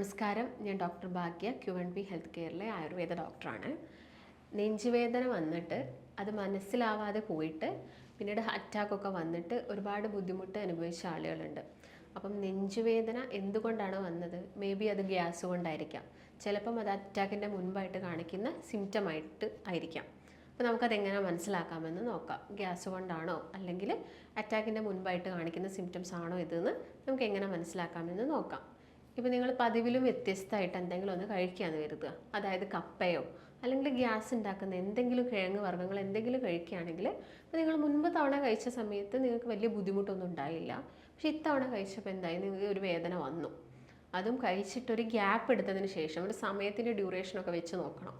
നമസ്കാരം. ഞാൻ doctor Bhagya Q N B health കെയറിലെ Ayurveda ഡോക്ടറാണ്. നെഞ്ചുവേദന വന്നിട്ട് അത് മനസ്സിലാവാതെ പോയിട്ട് പിന്നീട് അറ്റാക്കൊക്കെ വന്നിട്ട് ഒരുപാട് ബുദ്ധിമുട്ട് അനുഭവിച്ച ആളുകളുണ്ട്. അപ്പം നെഞ്ചുവേദന എന്തുകൊണ്ടാണ് വന്നത്? മേ ബി അത് ഗ്യാസ് കൊണ്ടായിരിക്കാം. ചിലപ്പം അത് അറ്റാക്കിന്റെ മുൻപായിട്ട് കാണിക്കുന്ന സിംറ്റമായിട്ട് ആയിരിക്കാം. അപ്പോൾ നമുക്കതെങ്ങനെ മനസ്സിലാക്കാമെന്ന് നോക്കാം. ഗ്യാസ് കൊണ്ടാണോ? അല്ലെങ്കിൽ അറ്റാക്കിന്റെ മുൻപായിട്ട് കാണിക്കുന്ന സിംറ്റംസ് ആണോ ഇതെന്ന് നമുക്ക് എങ്ങനെ മനസ്സിലാക്കാമെന്ന് നോക്കാം. ഇപ്പോൾ നിങ്ങൾ പതിവിലും വ്യത്യസ്തമായിട്ട് എന്തെങ്കിലും ഒന്ന് കഴിക്കുകയാണ് കരുതുക. അതായത് കപ്പയോ അല്ലെങ്കിൽ ഗ്യാസ് ഉണ്ടാക്കുന്ന എന്തെങ്കിലും കിഴങ്ങ് വർഗങ്ങൾ എന്തെങ്കിലും കഴിക്കുകയാണെങ്കിൽ ഇപ്പോൾ നിങ്ങൾ മുൻപ് തവണ കഴിച്ച സമയത്ത് നിങ്ങൾക്ക് വലിയ ബുദ്ധിമുട്ടൊന്നും ഉണ്ടായില്ല. പക്ഷേ ഇത്തവണ കഴിച്ചപ്പോൾ എന്തായി? നിങ്ങൾക്ക് ഒരു വേദന വന്നു. അതും കഴിച്ചിട്ടൊരു ഗ്യാപ്പ് എടുത്തതിന് ശേഷം ഒരു സമയത്തിന്റെ ഡ്യൂറേഷനൊക്കെ വെച്ച് നോക്കണം.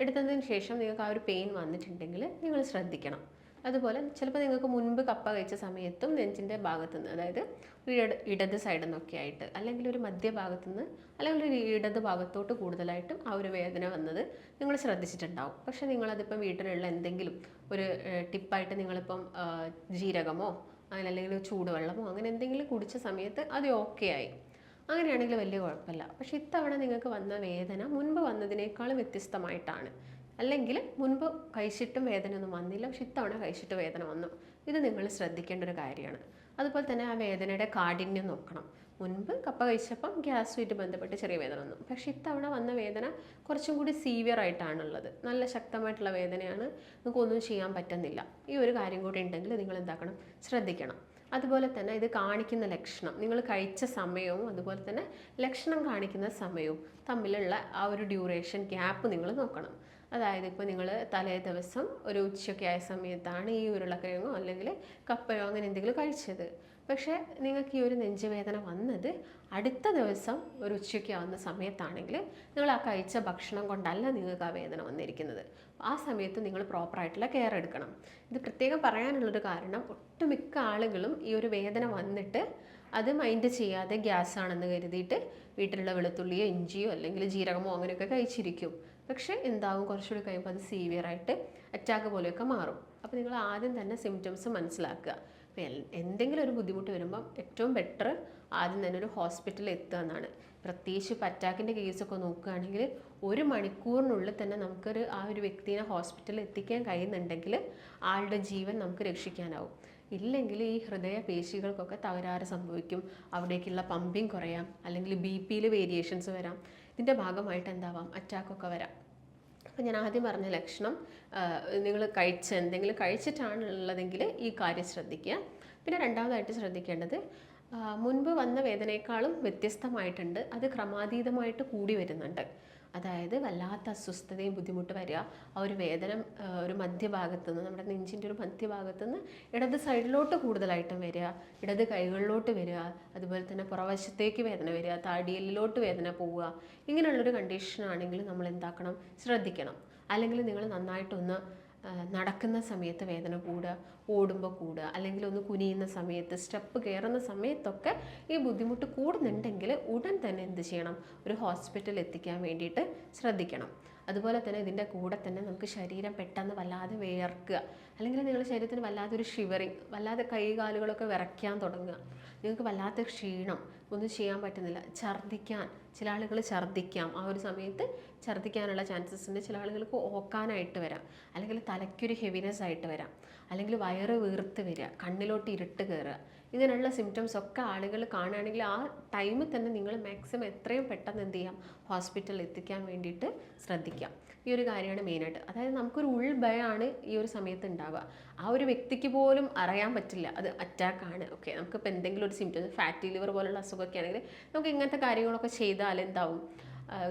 എടുത്തതിന് ശേഷം നിങ്ങൾക്ക് ആ ഒരു പെയിൻ വന്നിട്ടുണ്ടെങ്കിൽ നിങ്ങൾ ശ്രദ്ധിക്കണം. അതുപോലെ ചിലപ്പോൾ നിങ്ങൾക്ക് മുൻപ് കപ്പ കഴിച്ച സമയത്തും നെഞ്ചിന്റെ ഭാഗത്തു നിന്ന് അതായത് ഒരു ഇട ഇടത് സൈഡിൽ നിന്നൊക്കെ ആയിട്ട് അല്ലെങ്കിൽ ഒരു മധ്യഭാഗത്തു നിന്ന് അല്ലെങ്കിൽ ഒരു ഇടത് ഭാഗത്തോട്ട് കൂടുതലായിട്ടും ആ ഒരു വേദന വന്നത് നിങ്ങൾ ശ്രദ്ധിച്ചിട്ടുണ്ടാവും. പക്ഷേ നിങ്ങളതിപ്പം വീട്ടിലുള്ള എന്തെങ്കിലും ഒരു ടിപ്പായിട്ട് നിങ്ങളിപ്പം ജീരകമോ അങ്ങനെ അല്ലെങ്കിൽ ചൂടുവെള്ളമോ അങ്ങനെ എന്തെങ്കിലും കുടിച്ച സമയത്ത് അത് ഓക്കെ ആയി. അങ്ങനെയാണെങ്കിൽ വലിയ കുഴപ്പമില്ല. പക്ഷേ ഇത്തവണ നിങ്ങൾക്ക് വന്ന വേദന മുൻപ് വന്നതിനേക്കാളും വ്യത്യസ്തമായിട്ടാണ്. അല്ലെങ്കിൽ മുൻപ് കഴിച്ചിട്ടും വേദനയൊന്നും വന്നില്ല പക്ഷെ ഇത്തവണ കഴിച്ചിട്ട് വേദന വന്നു. ഇത് നിങ്ങൾ ശ്രദ്ധിക്കേണ്ട ഒരു കാര്യമാണ്. അതുപോലെ തന്നെ ആ വേദനയുടെ കാഠിന്യം നോക്കണം. മുൻപ് കപ്പ കഴിച്ചപ്പം ഗ്യാസുമായിട്ട് ബന്ധപ്പെട്ട് ചെറിയ വേദന വന്നു. പക്ഷെ ഇത്തവണ വന്ന വേദന കുറച്ചും കൂടി സീവിയർ ആയിട്ടാണുള്ളത്. നല്ല ശക്തമായിട്ടുള്ള വേദനയാണ്. നിങ്ങൾക്ക് ഒന്നും ചെയ്യാൻ പറ്റുന്നില്ല. ഈ ഒരു കാര്യം കൂടി ഉണ്ടെങ്കിൽ നിങ്ങൾ എന്താക്കണം? ശ്രദ്ധിക്കണം. അതുപോലെ തന്നെ ഇത് കാണിക്കുന്ന ലക്ഷണം. നിങ്ങൾ കഴിച്ച സമയവും അതുപോലെ തന്നെ ലക്ഷണം കാണിക്കുന്ന സമയവും തമ്മിലുള്ള ആ ഒരു ഡ്യൂറേഷൻ ഗ്യാപ്പ് നിങ്ങൾ നോക്കണം. അതായത് ഇപ്പോൾ നിങ്ങൾ തലേ ദിവസം ഒരു ഉച്ചയൊക്കെ ആയ സമയത്താണ് ഈ ഉരുളക്കിഴങ്ങോ അല്ലെങ്കിൽ കപ്പയോ അങ്ങനെ എന്തെങ്കിലും കഴിച്ചത്. പക്ഷേ നിങ്ങൾക്ക് ഈ ഒരു നെഞ്ചുവേദന വന്നത് അടുത്ത ദിവസം ഒരു ഉച്ചയ്ക്ക് ആവുന്ന സമയത്താണെങ്കിൽ നിങ്ങൾ ആ കഴിച്ച ഭക്ഷണം കൊണ്ടല്ല നിങ്ങൾക്ക് ആ വേദന വന്നിരിക്കുന്നത്. ആ സമയത്ത് നിങ്ങൾ പ്രോപ്പറായിട്ടുള്ള കെയർ എടുക്കണം. ഇത് പ്രത്യേകം പറയാനുള്ളൊരു കാരണം ഒട്ടുമിക്ക ആളുകളും ഈ ഒരു വേദന വന്നിട്ട് അത് മൈൻഡ് ചെയ്യാതെ ഗ്യാസ് ആണെന്ന് കരുതിയിട്ട് വീട്ടിലുള്ള വെളുത്തുള്ളിയോ ഇഞ്ചിയോ അല്ലെങ്കിൽ ജീരകമോ അങ്ങനെയൊക്കെ കഴിച്ചിരിക്കും. പക്ഷേ എന്താവും? കുറച്ചുകൂടി കഴിയുമ്പോൾ അത് സീവിയർ ആയിട്ട് അറ്റാക്ക് പോലെയൊക്കെ മാറും. അപ്പോൾ നിങ്ങൾ ആദ്യം തന്നെ സിംറ്റംസ് മനസ്സിലാക്കുക. എന്തെങ്കിലും ഒരു ബുദ്ധിമുട്ട് വരുമ്പം ഏറ്റവും ബെറ്റർ ആദ്യം തന്നെ ഒരു ഹോസ്പിറ്റലിൽ എത്തുക എന്നാണ്. പ്രത്യേകിച്ച് ഇപ്പോൾ അറ്റാക്കിന്റെ കേസൊക്കെ നോക്കുകയാണെങ്കിൽ ഒരു മണിക്കൂറിനുള്ളിൽ തന്നെ നമുക്കൊരു ആ ഒരു വ്യക്തിനെ ഹോസ്പിറ്റലിൽ എത്തിക്കാൻ കഴിയുന്നുണ്ടെങ്കിൽ ആളുടെ ജീവൻ നമുക്ക് രക്ഷിക്കാനാവും. ഇല്ലെങ്കിൽ ഈ ഹൃദയ പേശികൾക്കൊക്കെ തകരാറ് സംഭവിക്കും. അവിടേക്കുള്ള പമ്പിങ് കുറയാം. അല്ലെങ്കിൽ ബി പിയിൽ വേരിയേഷൻസ് വരാം. ഇതിന്റെ ഭാഗമായിട്ട് എന്താവാം? അറ്റാക്കൊക്കെ വരാം. അപ്പോൾ ഞാൻ ആദ്യം പറഞ്ഞ ലക്ഷണം നിങ്ങൾ കഴിച്ച എന്തെങ്കിലും കഴിച്ചിട്ടാണുള്ളതെങ്കിൽ ഈ കാര്യം ശ്രദ്ധിക്കുക. പിന്നെ രണ്ടാമതായിട്ട് ശ്രദ്ധിക്കേണ്ടത് മുൻപ് വന്ന വേദനയെക്കാളും വ്യത്യസ്തമായിട്ടുണ്ട്. അത് ക്രമാതീതമായിട്ട് കൂടി വരുന്നുണ്ട്. അതായത് വല്ലാത്ത അസ്വസ്ഥതയും ബുദ്ധിമുട്ട് വരിക. ആ ഒരു വേദന ഒരു മധ്യഭാഗത്ത് നിന്ന് നമ്മുടെ നെഞ്ചിന്റെ ഒരു മധ്യഭാഗത്ത് നിന്ന് ഇടത് സൈഡിലോട്ട് കൂടുതലായിട്ടും വരിക. ഇടത് കൈകളിലോട്ട് വരിക. അതുപോലെ തന്നെ പുറവശത്തേക്ക് വേദന വരിക. താടിയലിലോട്ട് വേദന പോവുക. ഇങ്ങനെയുള്ളൊരു കണ്ടീഷൻ ആണെങ്കിൽ നമ്മൾ എന്താക്കണം? ശ്രദ്ധിക്കണം. അല്ലെങ്കിൽ നിങ്ങൾ നന്നായിട്ടൊന്ന് നടക്കുന്ന സമയത്ത് വേദന കൂടുക ഓടുമ്പോൾ കൂടുക അല്ലെങ്കിൽ ഒന്ന് കുനിയുന്ന സമയത്ത് സ്റ്റെപ്പ് കയറുന്ന സമയത്തൊക്കെ ഈ ബുദ്ധിമുട്ട് കൂടുന്നുണ്ടെങ്കിൽ ഉടൻ തന്നെ എന്ത് ചെയ്യണം? ഒരു ഹോസ്പിറ്റലിൽ എത്തിക്കാൻ വേണ്ടിയിട്ട് ശ്രദ്ധിക്കണം. അതുപോലെ തന്നെ ഇതിന്റെ കൂടെ തന്നെ നമുക്ക് ശരീരം പെട്ടെന്ന് വല്ലാതെ വിയർക്കുക അല്ലെങ്കിൽ നിങ്ങളുടെ ശരീരത്തിന് വല്ലാതെ ഒരു ഷിവറിങ് വല്ലാതെ കൈകാലുകളൊക്കെ വിറയ്ക്കാൻ തുടങ്ങുക. നിങ്ങൾക്ക് വല്ലാത്ത ക്ഷീണം ഒന്നും ചെയ്യാൻ പറ്റുന്നില്ല. ഛർദ്ദിക്കാൻ ചില ആളുകൾ ഛർദ്ദിക്കാം. ആ ഒരു സമയത്ത് ഛർദ്ദിക്കാനുള്ള ചാൻസസ് ഉണ്ട്. ചില ആളുകൾക്ക് ഓക്കാനായിട്ട് വരാം. അല്ലെങ്കിൽ തലയ്ക്കൊരു ഹെവിനെസ് ആയിട്ട് വരാം. അല്ലെങ്കിൽ വയറ് വീർത്ത് വരിക. കണ്ണിലോട്ട് ഇരുട്ട് കയറുക ഇങ്ങനെയുള്ള സിംറ്റംസ് ഒക്കെ ആളുകൾ കാണുകയാണെങ്കിൽ ആ ടൈമിൽ തന്നെ നിങ്ങൾ മാക്സിമം എത്രയും പെട്ടെന്ന് എന്ത് ചെയ്യാം? ഹോസ്പിറ്റലിൽ എത്തിക്കാൻ വേണ്ടിയിട്ട് ശ്രദ്ധിക്കാം ഈ ഒരു കാര്യമാണ് മെയിനായിട്ട് അതായത് നമുക്കൊരു ഉൾഭയമാണ് ഈ ഒരു സമയത്ത് ഉണ്ടാവുക. ആ ഒരു വ്യക്തിക്ക് പോലും അറിയാൻ പറ്റില്ല. അത് അറ്റാക്കാണ് ഓക്കെ നമുക്കിപ്പോൾ എന്തെങ്കിലും ഒരു സിംറ്റംസ് ഫാറ്റി ലിവർ പോലുള്ള അസുഖമൊക്കെ ആണെങ്കിൽ നമുക്ക് ഇങ്ങനത്തെ കാര്യങ്ങളൊക്കെ ചെയ്താൽ എന്താവും?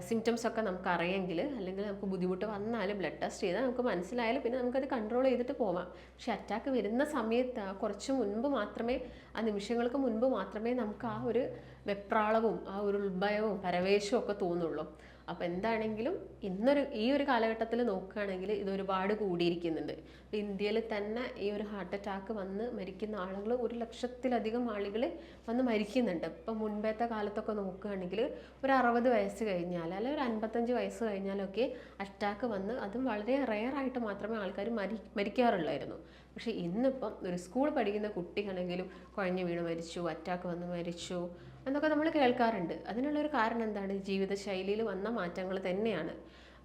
സിംറ്റംസ് ഒക്കെ നമുക്ക് അറിയെങ്കിൽ അല്ലെങ്കിൽ നമുക്ക് ബുദ്ധിമുട്ട് വന്നാലും ബ്ലഡ് ടെസ്റ്റ് ചെയ്താൽ നമുക്ക് മനസ്സിലായാലും പിന്നെ നമുക്കത് കൺട്രോൾ ചെയ്തിട്ട് പോവാം. പക്ഷേ അറ്റാക്ക് വരുന്ന സമയത്ത് കുറച്ച് മുൻപ് മാത്രമേ ആ നിമിഷങ്ങൾക്ക് മുൻപ് മാത്രമേ നമുക്ക് ആ ഒരു വെപ്രാളവും ആ ഒരു ഉത്ഭയവും പരവേശവും ഒക്കെ തോന്നുള്ളൂ. അപ്പോൾ എന്താണെങ്കിലും ഇന്നൊരു ഈ ഒരു കാലഘട്ടത്തിൽ നോക്കുകയാണെങ്കിൽ ഇത് ഒരുപാട് കൂടിയിരിക്കുന്നുണ്ട് ഇന്ത്യയിൽ തന്നെ ഈ ഒരു ഹാർട്ട് അറ്റാക്ക് വന്ന് മരിക്കുന്ന ആളുകൾ ഒരു ലക്ഷത്തിലധികം ആളുകൾ വന്ന് മരിക്കുന്നുണ്ട്. ഇപ്പം മുൻപത്തെ കാലത്തൊക്കെ നോക്കുകയാണെങ്കിൽ ഒരു അറുപത് വയസ്സ് കഴിഞ്ഞാൽ അല്ലെങ്കിൽ ഒരു അൻപത്തഞ്ച് വയസ്സ് കഴിഞ്ഞാലൊക്കെ അറ്റാക്ക് വന്ന് അതും വളരെ റെയർ ആയിട്ട് മാത്രമേ ആൾക്കാർ മരി മരിക്കാറുള്ളായിരുന്നു. പക്ഷേ ഇന്നിപ്പം ഒരു സ്കൂൾ പഠിക്കുന്ന കുട്ടിയാണെങ്കിലും കുഴഞ്ഞു വീണ് മരിച്ചു അറ്റാക്ക് വന്ന് മരിച്ചു എന്നൊക്കെ നമ്മൾ കേൾക്കാറുണ്ട്. അതിനുള്ളൊരു കാരണം എന്താണ്? ജീവിതശൈലിയിൽ വന്ന മാറ്റങ്ങൾ തന്നെയാണ്.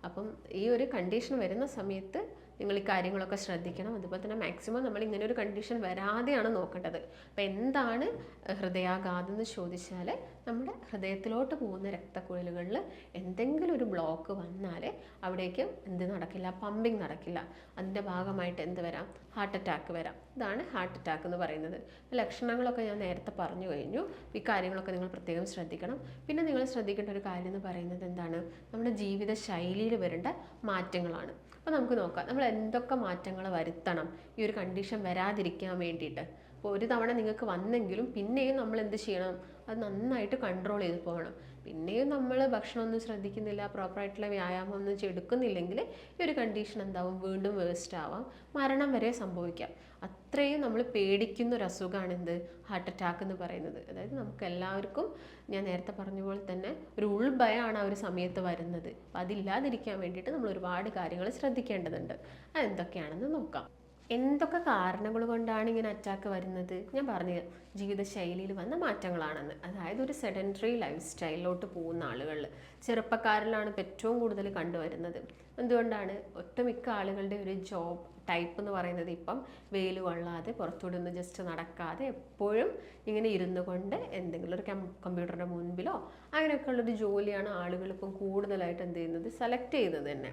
അപ്പം ഈ ഒരു കണ്ടീഷൻ വരുന്ന സമയത്ത് നിങ്ങൾ ഈ കാര്യങ്ങളൊക്കെ ശ്രദ്ധിക്കണം. അതുപോലെ തന്നെ മാക്സിമം നമ്മൾ ഇങ്ങനെ ഒരു കണ്ടീഷൻ വരാതെയാണ് നോക്കേണ്ടത്. അപ്പം എന്താണ് ഹൃദയാഘാതം എന്ന് ചോദിച്ചാൽ നമ്മുടെ ഹൃദയത്തിലോട്ട് പോകുന്ന രക്തക്കുഴലുകളിൽ എന്തെങ്കിലും ഒരു ബ്ലോക്ക് വന്നാൽ അവിടേക്ക് എന്ത് നടക്കില്ല? പമ്പിങ് നടക്കില്ല. അതിന്റെ ഭാഗമായിട്ട് എന്ത് വരാം? ഹാർട്ട് അറ്റാക്ക് വരാം. ഇതാണ് ഹാർട്ട് അറ്റാക്ക് എന്ന് പറയുന്നത്. ലക്ഷണങ്ങളൊക്കെ ഞാൻ നേരത്തെ പറഞ്ഞു കഴിഞ്ഞു. ഈ കാര്യങ്ങളൊക്കെ നിങ്ങൾ പ്രത്യേകം ശ്രദ്ധിക്കണം. പിന്നെ നിങ്ങൾ ശ്രദ്ധിക്കേണ്ട ഒരു കാര്യം എന്ന് പറയുന്നത് എന്താണ്? നമ്മുടെ ജീവിത ശൈലിയിൽ വരേണ്ട മാറ്റങ്ങളാണ്. അപ്പോൾ നമുക്ക് നോക്കാം. നമ്മൾ എന്തൊക്കെ മാറ്റങ്ങൾ വരുത്തണം? ഈ ഒരു കണ്ടീഷൻ വരാതിരിക്കാൻ വേണ്ടിയിട്ട്. അപ്പോൾ ഒരു തവണ നിങ്ങൾക്ക് വന്നെങ്കിലും പിന്നെയും നമ്മൾ എന്ത് ചെയ്യണം? അത് നന്നായിട്ട് കൺട്രോൾ ചെയ്ത് പോകണം. പിന്നെയും നമ്മൾ ഭക്ഷണമൊന്നും ശ്രദ്ധിക്കുന്നില്ല പ്രോപ്പറായിട്ടുള്ള വ്യായാമം ഒന്നും ചെടുക്കുന്നില്ലെങ്കിൽ ഈ ഒരു കണ്ടീഷൻ എന്താവും? വീണ്ടും വേസ്റ്റ് ആവാം. മരണം വരെ സംഭവിക്കാം. അത്രയും നമ്മൾ പേടിക്കുന്ന ഒരു അസുഖമാണ് എന്ത്? ഹാർട്ട് അറ്റാക്ക് എന്ന് പറയുന്നത്. അതായത് നമുക്ക് എല്ലാവർക്കും ഞാൻ നേരത്തെ പറഞ്ഞ പോലെ തന്നെ ഒരു ഉൾഭയമാണ് ആ ഒരു സമയത്ത് വരുന്നത്. അപ്പം അതില്ലാതിരിക്കാൻ വേണ്ടിയിട്ട് നമ്മൾ ഒരുപാട് കാര്യങ്ങൾ ശ്രദ്ധിക്കേണ്ടതുണ്ട്. അതെന്തൊക്കെയാണെന്ന് നോക്കാം. എന്തൊക്കെ കാരണങ്ങൾ കൊണ്ടാണ് ഇങ്ങനെ അറ്റാക്ക് വരുന്നത്? ഞാൻ പറഞ്ഞു ജീവിതശൈലിയിൽ വന്ന മാറ്റങ്ങളാണെന്ന്. അതായത് ഒരു സെഡന്ററി ലൈഫ് സ്റ്റൈലിലോട്ട് പോകുന്ന ആളുകളിൽ ചെറുപ്പക്കാരിലാണ് ഏറ്റവും കൂടുതൽ കണ്ടുവരുന്നത്. എന്തുകൊണ്ടാണ്? ഒട്ടുമിക്ക ആളുകളുടെ ഒരു ജോബ് ടൈപ്പ് എന്ന് പറയുന്നത് ഇപ്പം വെയിൽ കൊള്ളാതെ പുറത്തുവിടുന്ന് ജസ്റ്റ് നടക്കാതെ എപ്പോഴും ഇങ്ങനെ ഇരുന്നു കൊണ്ട് എന്തെങ്കിലും ഒരു കമ്പ്യൂട്ടറിന്റെ മുൻപിലോ അങ്ങനെയൊക്കെയുള്ളൊരു ജോലിയാണ് ആളുകൾ ഇപ്പം കൂടുതലായിട്ട് എന്ത് ചെയ്യുന്നത്? സെലക്ട് ചെയ്യുന്നത് തന്നെ.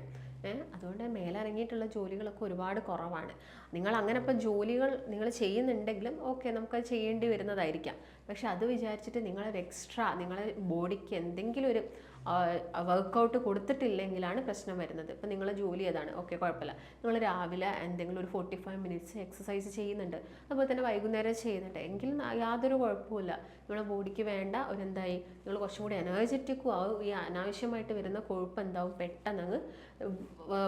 അതുകൊണ്ട് മേലിറങ്ങിയിട്ടുള്ള ജോലികളൊക്കെ ഒരുപാട് കുറവാണ്. നിങ്ങൾ അങ്ങനെ ഇപ്പം ജോലികൾ നിങ്ങൾ ചെയ്യുന്നുണ്ടെങ്കിലും ഓക്കെ നമുക്കത് ചെയ്യേണ്ടി വരുന്നതായിരിക്കാം. പക്ഷെ അത് വിചാരിച്ചിട്ട് നിങ്ങളൊരു എക്സ്ട്രാ നിങ്ങളെ ബോഡിക്ക് എന്തെങ്കിലും ഒരു വർക്കൗട്ട് കൊടുത്തിട്ടില്ലെങ്കിലാണ് പ്രശ്നം വരുന്നത്. ഇപ്പം നിങ്ങൾ ജോലി ഏതാണ് ഓക്കെ കുഴപ്പമില്ല. നിങ്ങൾ രാവിലെ എന്തെങ്കിലും ഒരു ഫോർട്ടി ഫൈവ് മിനിറ്റ്സ് എക്സസൈസ് ചെയ്യുന്നുണ്ട്. അതുപോലെ തന്നെ വൈകുന്നേരം ചെയ്യുന്നുണ്ട്. എങ്കിൽ യാതൊരു കുഴപ്പമില്ല നിങ്ങളുടെ ബോഡിക്ക് വേണ്ട ഒരു എന്തായി നിങ്ങൾ കുറച്ചും കൂടി എനർജറ്റിക്കും ആവും. ഈ അനാവശ്യമായിട്ട് വരുന്ന കൊഴുപ്പ് എന്താവും? പെട്ടെന്ന് അങ്ങ്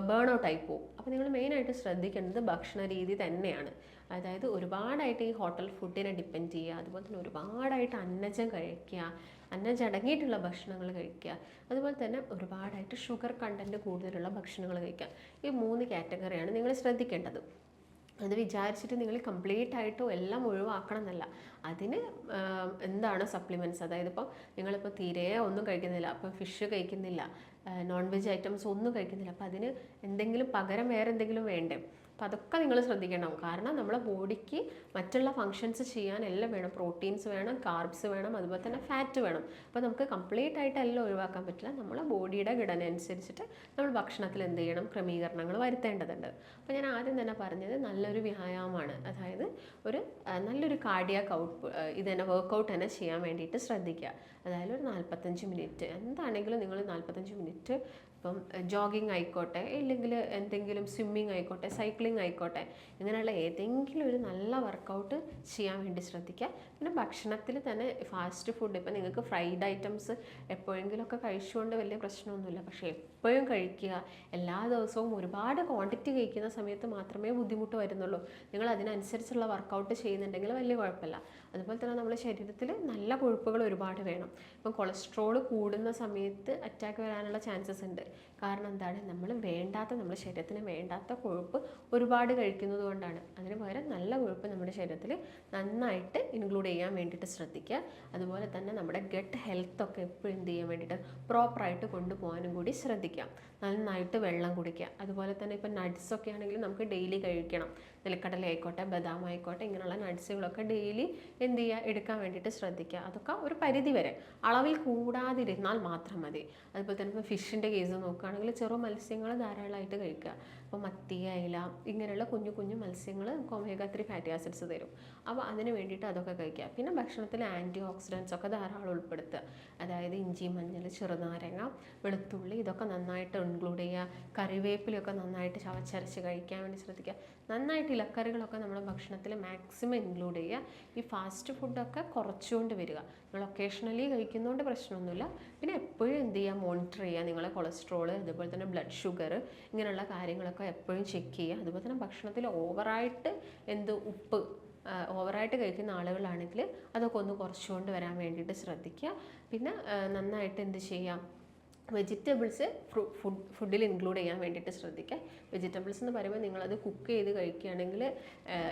ബേൺ ഔട്ട് ആയി പോകും അപ്പോൾ നിങ്ങൾ മെയിനായിട്ട് ശ്രദ്ധിക്കേണ്ടത് ഭക്ഷണ രീതി തന്നെയാണ്. അതായത് ഒരുപാടായിട്ട് ഈ ഹോട്ടൽ ഫുഡിനെ ഡിപ്പെൻഡ് ചെയ്യുക അതുപോലെ തന്നെ ഒരുപാടായിട്ട് അന്നജം കഴിക്കുക അന്നജം അടങ്ങിയിട്ടുള്ള ഭക്ഷണങ്ങൾ കഴിക്കുക അതുപോലെ തന്നെ ഒരുപാടായിട്ട് ഷുഗർ കണ്ടന്റ് കൂടുതലുള്ള ഭക്ഷണങ്ങൾ കഴിക്കുക. ഈ മൂന്ന് കാറ്റഗറിയാണ് നിങ്ങൾ ശ്രദ്ധിക്കേണ്ടത്. അത് വിചാരിച്ചിട്ട് നിങ്ങൾ കംപ്ലീറ്റ് ആയിട്ടും എല്ലാം ഒഴിവാക്കണം എന്നല്ല അതിന് എന്താണ് സപ്ലിമെന്റ്സ് അതായത് ഇപ്പോൾ നിങ്ങളിപ്പോൾ തീരെ ഒന്നും കഴിക്കുന്നില്ല അപ്പോൾ ഫിഷ് കഴിക്കുന്നില്ല നോൺ വെജ് ഐറ്റംസ് ഒന്നും കഴിക്കുന്നില്ല അപ്പോൾ അതിന് എന്തെങ്കിലും പകരം വേറെ എന്തെങ്കിലും വേണ്ടേ? അപ്പോൾ അതൊക്കെ നിങ്ങൾ ശ്രദ്ധിക്കണം കാരണം നമ്മുടെ ബോഡിക്ക് മറ്റുള്ള ഫങ്ഷൻസ് ചെയ്യാൻ എല്ലാം വേണം. പ്രോട്ടീൻസ് വേണം കാർബ്സ് വേണം അതുപോലെ തന്നെ ഫാറ്റ് വേണം. അപ്പോൾ നമുക്ക് കംപ്ലീറ്റ് ആയിട്ട് എല്ലാം ഒഴിവാക്കാൻ പറ്റില്ല. നമ്മളെ ബോഡിയുടെ ഘടന അനുസരിച്ചിട്ട് നമ്മൾ ഭക്ഷണത്തിൽ എന്ത് ചെയ്യണം? ക്രമീകരണങ്ങൾ വരുത്തേണ്ടതുണ്ട്. അപ്പോൾ ഞാൻ ആദ്യം തന്നെ പറഞ്ഞത് നല്ലൊരു വ്യായാമമാണ്. അതായത് ഒരു നല്ലൊരു കാർഡിയാക്ക് ഔട്ട് ഇത് തന്നെ വർക്കൗട്ട് തന്നെ ചെയ്യാൻ വേണ്ടിയിട്ട് ശ്രദ്ധിക്കുക. അതായത് ഒരു നാൽപ്പത്തഞ്ച് മിനിറ്റ്. എന്താണെങ്കിലും നിങ്ങൾ നാൽപ്പത്തഞ്ച് മിനിറ്റ് ഇപ്പം ജോഗിങ് ആയിക്കോട്ടെ ഇല്ലെങ്കിൽ എന്തെങ്കിലും സ്വിമ്മിങ് ആയിക്കോട്ടെ സൈക്ലിംഗ് ആയിക്കോട്ടെ ഇങ്ങനെയുള്ള ഏതെങ്കിലും ഒരു നല്ല വർക്കൗട്ട് ചെയ്യാൻ വേണ്ടി ശ്രദ്ധിക്കുക. പിന്നെ ഭക്ഷണത്തിൽ തന്നെ ഫാസ്റ്റ് ഫുഡ് ഇപ്പം നിങ്ങൾക്ക് ഫ്രൈഡ് ഐറ്റംസ് എപ്പോഴെങ്കിലുമൊക്കെ കഴിച്ചുകൊണ്ട് വലിയ പ്രശ്നമൊന്നുമില്ല. പക്ഷേ എപ്പോഴും കഴിക്കുക. എല്ലാ ദിവസവും ഒരുപാട് ക്വാണ്ടിറ്റി കഴിക്കുന്ന സമയത്ത് മാത്രമേ ബുദ്ധിമുട്ട് വരുന്നുള്ളൂ. നിങ്ങൾ അതിനനുസരിച്ചുള്ള വർക്കൗട്ട് ചെയ്യുന്നുണ്ടെങ്കിൽ വലിയ കുഴപ്പമില്ല. അതുപോലെ തന്നെ നമ്മുടെ ശരീരത്തിൽ നല്ല കൊഴുപ്പുകൾ ഒരുപാട് വേണം. ഇപ്പം കൊളസ്ട്രോൾ കൂടുന്ന സമയത്ത് അറ്റാക്ക് വരാനുള്ള ചാൻസസ് ഉണ്ട്. കാരണം എന്താണ്? നമ്മൾ വേണ്ടാത്ത നമ്മുടെ ശരീരത്തിന് വേണ്ടാത്ത കൊഴുപ്പ് ഒരുപാട് കഴിക്കുന്നത് കൊണ്ടാണ്. അതിന് പകരം നല്ല കൊഴുപ്പ് നമ്മുടെ ശരീരത്തിൽ നന്നായിട്ട് ഇൻക്ലൂഡ് ചെയ്യാൻ വേണ്ടിയിട്ട് ശ്രദ്ധിക്കുക. അതുപോലെ തന്നെ നമ്മുടെ ഗട്ട് ഹെൽത്ത് ഒക്കെ എപ്പോഴും എന്ത് ചെയ്യാൻ വേണ്ടിയിട്ട് പ്രോപ്പറായിട്ട് കൊണ്ടുപോകാനും കൂടി ശ്രദ്ധിക്കാം. നന്നായിട്ട് വെള്ളം കുടിക്കുക. അതുപോലെ തന്നെ ഇപ്പം നട്ട്സൊക്കെ ആണെങ്കിൽ നമുക്ക് ഡെയിലി കഴിക്കണം. നിലക്കടല ആയിക്കോട്ടെ ബദാം ആയിക്കോട്ടെ ഇങ്ങനെയുള്ള നട്ട്സുകളൊക്കെ ഡെയിലി എന്ത് ചെയ്യുക? എടുക്കാൻ വേണ്ടിയിട്ട് ശ്രദ്ധിക്കുക. അതൊക്കെ ഒരു പരിധി വരെ. അളവിൽ കൂടാതിരുന്നാൽ മാത്രം മതി. അതുപോലെ തന്നെ ഇപ്പോൾ ഫിഷിന്റെ കേസ് നോക്കുകയാണെങ്കിൽ ചെറു മത്സ്യങ്ങൾ ധാരാളമായിട്ട് കഴിക്കുക. അപ്പോൾ മത്തി അയില ഇങ്ങനെയുള്ള കുഞ്ഞു കുഞ്ഞു മത്സ്യങ്ങൾ ഒമേഗ ത്രീ ഫാറ്റി ആസിഡ്സ് തരും. അപ്പോൾ അതിന് വേണ്ടിയിട്ട് അതൊക്കെ കഴിക്കുക. പിന്നെ ഭക്ഷണത്തിൽ ആന്റി ഓക്സിഡൻസ് ഒക്കെ ധാരാളം ഉൾപ്പെടുത്തുക. അതായത് ഇഞ്ചി മഞ്ഞൾ ചെറുനാരങ്ങ വെളുത്തുള്ളി ഇതൊക്കെ നന്നായിട്ട് ഇൻക്ലൂഡ് ചെയ്യുക. കറിവേപ്പിലൊക്കെ നന്നായിട്ട് ചവച്ചരച്ച് കഴിക്കാൻ വേണ്ടി ശ്രദ്ധിക്കുക. നന്നായിട്ട് ഇലക്കറികളൊക്കെ നമ്മുടെ ഭക്ഷണത്തിൽ മാക്സിമം ഇൻക്ലൂഡ് ചെയ്യുക. ഈ ഫാസ്റ്റ് ഫുഡൊക്കെ കുറച്ചുകൊണ്ട് വരിക. നിങ്ങൾ ഒക്കേഷണലി കഴിക്കുന്നതുകൊണ്ട് പ്രശ്നമൊന്നുമില്ല. പിന്നെ എപ്പോഴും എന്ത് ചെയ്യുക? മോണിറ്റർ ചെയ്യുക. നിങ്ങളെ കൊളസ്ട്രോൾ അതുപോലെ തന്നെ ബ്ലഡ് ഷുഗർ ഇങ്ങനെയുള്ള കാര്യങ്ങളൊക്കെ എപ്പോഴും ചെക്ക് ചെയ്യുക. അതുപോലെ തന്നെ ഭക്ഷണത്തിൽ ഓവറായിട്ട് എന്ത് ഉപ്പ് ഓവറായിട്ട് കഴിക്കുന്ന ആളുകളാണെങ്കിൽ അതൊക്കെ ഒന്ന് കുറച്ചുകൊണ്ട് വരാൻ വേണ്ടിയിട്ട് ശ്രദ്ധിക്കുക. പിന്നെ നന്നായിട്ട് എന്ത് ചെയ്യാം? വെജിറ്റബിൾസ് ഫുഡ് ഫുഡിൽ ഇൻക്ലൂഡ് ചെയ്യാൻ വേണ്ടിയിട്ട് ശ്രദ്ധിക്കുക വെജിറ്റബിൾസ് എന്ന് പറയുമ്പോൾ നിങ്ങളത് കുക്ക് ചെയ്ത് കഴിക്കുകയാണെങ്കിൽ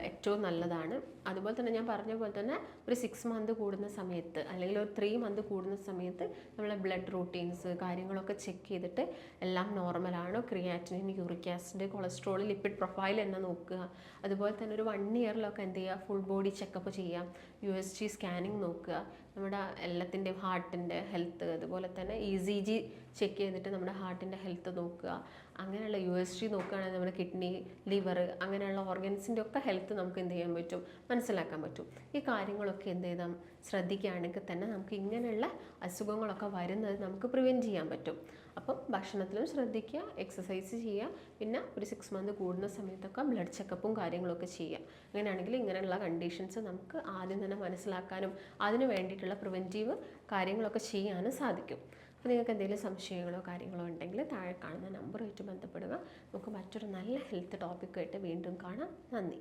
ഏറ്റവും നല്ലതാണ്. അതുപോലെ തന്നെ ഞാൻ പറഞ്ഞ പോലെ തന്നെ ഒരു സിക്സ് മന്ത് കൂടുന്ന സമയത്ത് അല്ലെങ്കിൽ ഒരു ത്രീ മന്ത് കൂടുന്ന സമയത്ത് നമ്മളെ ബ്ലഡ് റൂട്ടീൻസ് കാര്യങ്ങളൊക്കെ ചെക്ക് ചെയ്തിട്ട് എല്ലാം നോർമലാണോ creatinine uric acid cholesterol lipid profile എന്നെ നോക്കുക. അതുപോലെ തന്നെ ഒരു വൺ ഇയറിലൊക്കെ എന്ത് ചെയ്യുക? ഫുൾ ബോഡി ചെക്കപ്പ് ചെയ്യാം യു എസ് ജി സ്കാനിങ് നോക്കുക. നമ്മുടെ എല്ലാത്തിന്റെയും ഹാർട്ടിന്റെ ഹെൽത്ത് അതുപോലെ തന്നെ ഇ സി ജി ചെക്ക് ചെയ്തിട്ട് നമ്മുടെ ഹാർട്ടിന്റെ ഹെൽത്ത് നോക്കുക. അങ്ങനെയുള്ള യു എസ് ജി നോക്കുകയാണെങ്കിൽ നമ്മുടെ കിഡ്നി ലിവർ അങ്ങനെയുള്ള ഓർഗൻസിന്റെ ഒക്കെ ഹെൽത്ത് നമുക്ക് എന്ത് ചെയ്യാൻ പറ്റും? മനസ്സിലാക്കാൻ പറ്റും. ഈ കാര്യങ്ങളൊക്കെ എന്ത് ചെയ്താൽ ശ്രദ്ധിക്കുകയാണെങ്കിൽ തന്നെ നമുക്ക് ഇങ്ങനെയുള്ള അസുഖങ്ങളൊക്കെ വരുന്നത് നമുക്ക് പ്രിവെന്റ് ചെയ്യാൻ പറ്റും. അപ്പം ഭക്ഷണത്തിലും ശ്രദ്ധിക്കുക എക്സസൈസ് ചെയ്യുക പിന്നെ ഒരു സിക്സ് മന്ത് കൂടുന്ന സമയത്തൊക്കെ ബ്ലഡ് ചെക്കപ്പും കാര്യങ്ങളൊക്കെ ചെയ്യുക. അങ്ങനെയാണെങ്കിൽ ഇങ്ങനെയുള്ള കണ്ടീഷൻസ് നമുക്ക് ആദ്യം തന്നെ മനസ്സിലാക്കാനും അതിന് വേണ്ടിയിട്ടുള്ള പ്രിവെന്റീവ് കാര്യങ്ങളൊക്കെ ചെയ്യാനും സാധിക്കും. നിങ്ങൾക്ക് എന്തെങ്കിലും സംശയങ്ങളോ കാര്യങ്ങളോ ഉണ്ടെങ്കിൽ താഴെ കാണുന്ന നമ്പറുമായിട്ട് ബന്ധപ്പെടുക. നമുക്ക് മറ്റൊരു നല്ല ഹെൽത്ത് ടോപ്പിക്കായിട്ട് വീണ്ടും കാണാം. നന്ദി.